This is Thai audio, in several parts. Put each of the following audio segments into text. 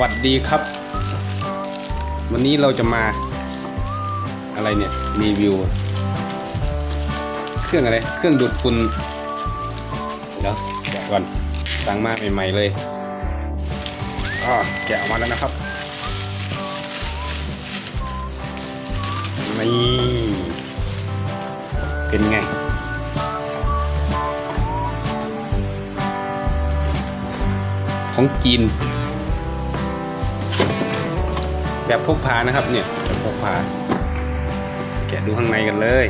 วัสดีครับ วันนี้เราจะมาอะไรเนี่ยรีวิว เครื่องอะไร เครื่องดูดฝุ่นเดี๋ยวแกะก่อนสั่งมาใหม่ๆเลยอ่าแกะออกมาแล้วนะครับนี่เป็นไงของจีน แบบพกพานะครับเนี่ยแบบพกพาแกะดูข้างในกันเลย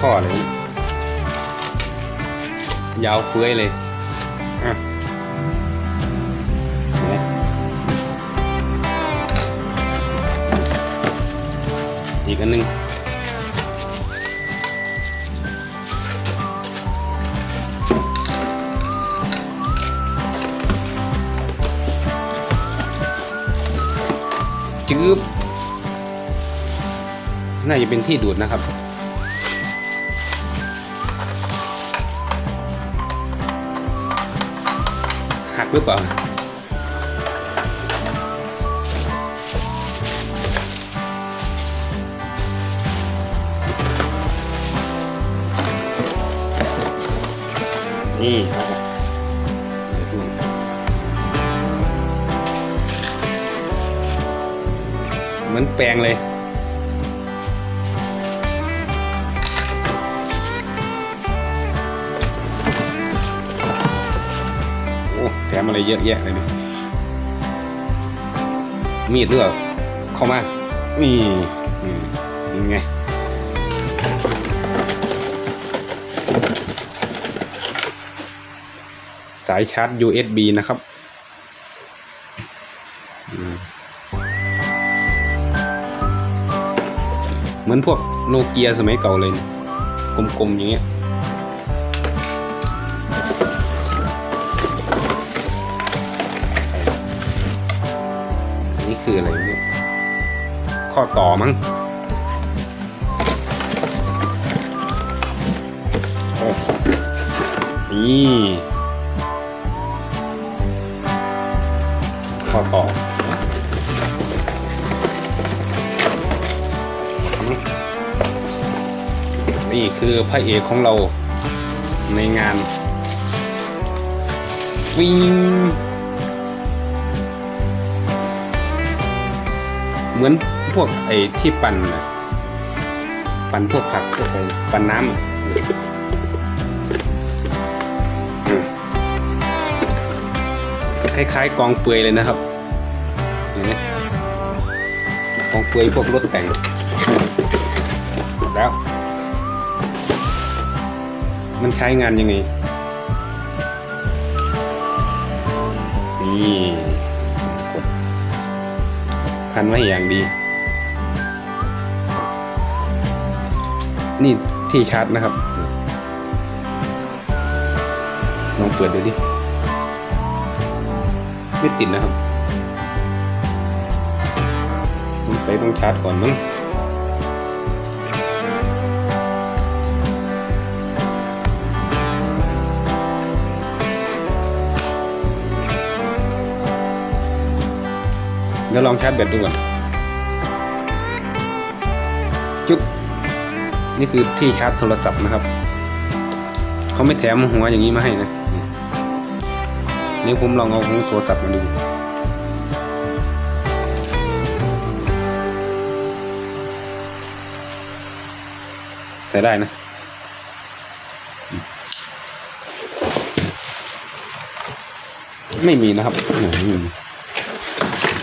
ท่อเลยยาวเฟื้อยเลยอะอีกอันหนึ่ง จืบน่าจะเป็นที่ดูดนะครับ หักหรือเปล่านี่ เหมือนแปลงเลย โอ้แถมอะไรเยอะแยะเลยเนี่ยมีดด้วยเข้ามา นี่ยังไงสายชาร์จ USB นะครับ มือนพวกโนเกียสมัยเก่าเลยกลมๆอย่างเงี้ยนี่คืออะไรเนี่ยข้อต่อมั้งอ้นี่ข้อต่อ นี่คือพระเอกของเราในงานวิ่งเหมือนพวกไอ้ที่ปั่นปั่นพวกผักพวกอะไรปั่นน้ำคล้ายๆกองเปลือยเลยนะครับกองเปลือยพวกรถแต่งแล้ว มันใช้งานยังไง นี่กดพันไว้อย่างดี นี่ที่ชาร์จนะครับ ลองเปิดดูดิ ไม่ติดนะครับสงสัยต้องชาร์จก่อนมั้ง เดี๋ยวลองชาร์จแบตดูก่อนจุ๊บนี่คือที่ชาร์จโทรศัพท์นะครับ เขาไม่แถมหัวอย่างนี้มาให้นะนี่ผมลองเอาของโทรศัพท์มาดูใส่ได้นะไม่มีนะครับ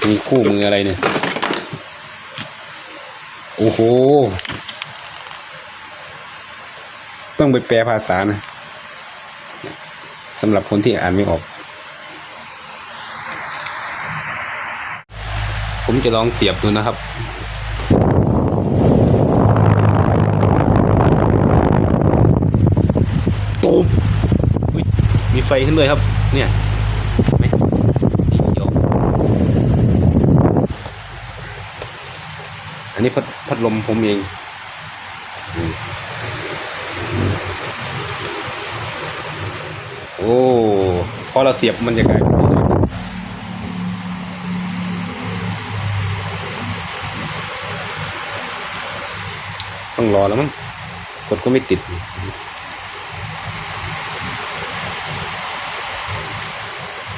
มีคู่มืออะไรเนี่ย โอ้โห ต้องไปแปลภาษานะสำหรับคนที่อ่านไม่ออก ผมจะลองเสียบดูนะครับตูมอุ๊ยมีไฟขึ้นด้วยครับ เนี่ยไหม อันนี้พัดพัดลมผมเองโอ้พอเราเสียบมันจะกลายเป็นสีต้องรอแล้วมั้งกดก็ไม่ติด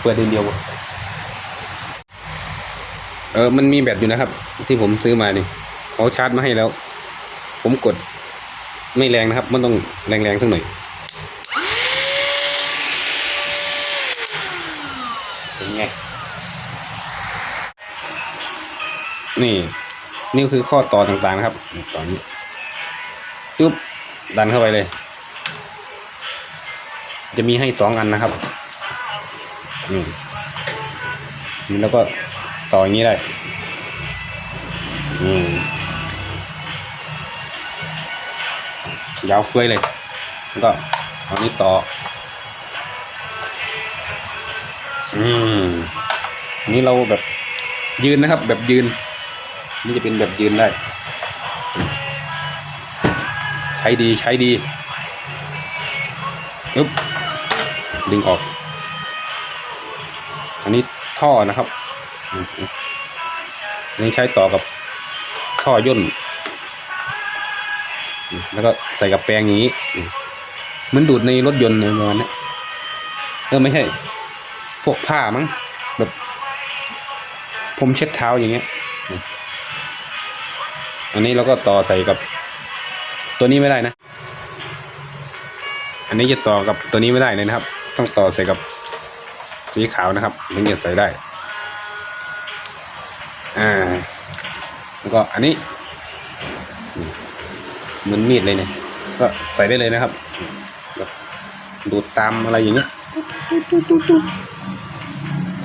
เปิด้เดียวเออ มันมีแบตอยู่นะครับ ที่ผมซื้อมานี่ เขาชาร์จมาให้แล้ว ผมกดไม่แรงนะครับ มันต้องแรงๆสักหน่อยเป็นไง นี่ นี่คือข้อต่อต่างๆนะครับ ตอนนี้จุ๊บดันเข้าไปเลย จะมีให้สองอันนะครับนี่แล้วก็ต่ออย่างนี้ได้อืม ยาวเฟ้ยเลยแล้วก็เอานี้ต่อ อืมนี่เราแบบยืนนะครับ แบบยืน นี่จะเป็นแบบยืนได้ ใช้ดีใช้ดีอึ๊บดึงออก อันนี้ท่อนะครับอันนี้ใช้ต่อกับท่อย่น แล้วก็ใส่กับแปรงอย่างนี้เหมันดูดในรถยนต์ในประมาณนี้เออไม่ใช่ พวกผ้ามั้งแบบผมเช็ดเท้าอย่างเงี้ย อันนี้เราก็ต่อใส่กับ ตัวนี้ไม่ได้นะ อันนี้จะต่อกับตัวนี้ไม่ได้เลยนะครับ ต้องต่อใส่กับสีขาวนะครับถึงจะใส่ได้ อ่า แล้วก็อันนี้ เหมือนมีดเลยเนี่ย ก็ใส่ได้เลยนะครับแบบดูดตามอะไรอย่างเงี้ย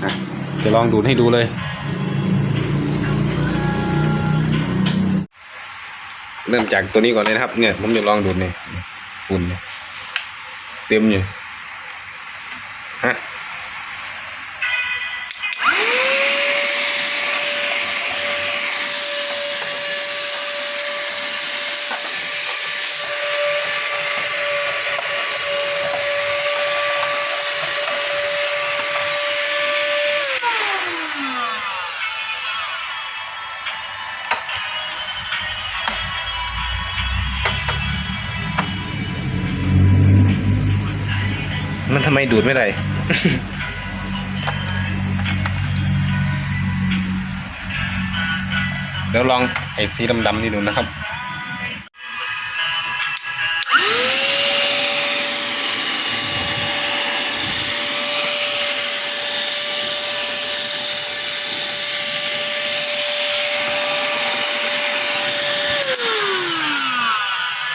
อะจะลองดูดให้ดูเลย เริ่มจากตัวนี้ก่อนเลยนะครับ เนี่ย ผมจะลองดูดเนี่ยฝุ่นเนี่ยเต็มอยู่ ดูดไม่ได้เดี๋ยวลองไอ้สีดำๆนี่ดูนะครับ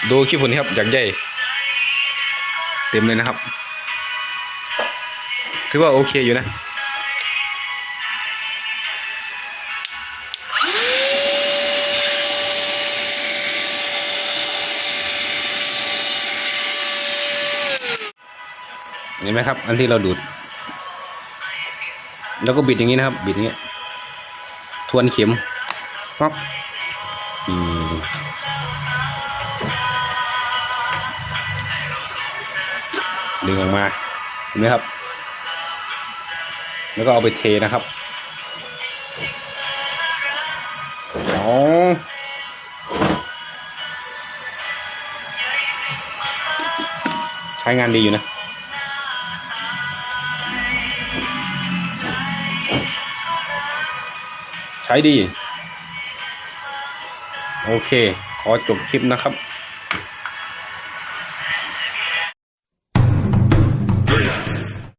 ดูขี้ฝุ่นครับอยากใหญ่ เต็มเลยนะครับ ถือว่าโอเคอยู่นะเห็นไหมครับ อันที่เราดูด แล้วก็บิดอย่างนี้นะครับ บิดอย่างนี้ ทวนเข็มป๊อกดึงออกมา เห็นไหมครับ แล้วก็เอาไปเทนะครับอ๋อใช้งานดีอยู่นะใช้ดี โอเค ขอจบคลิปนะครับ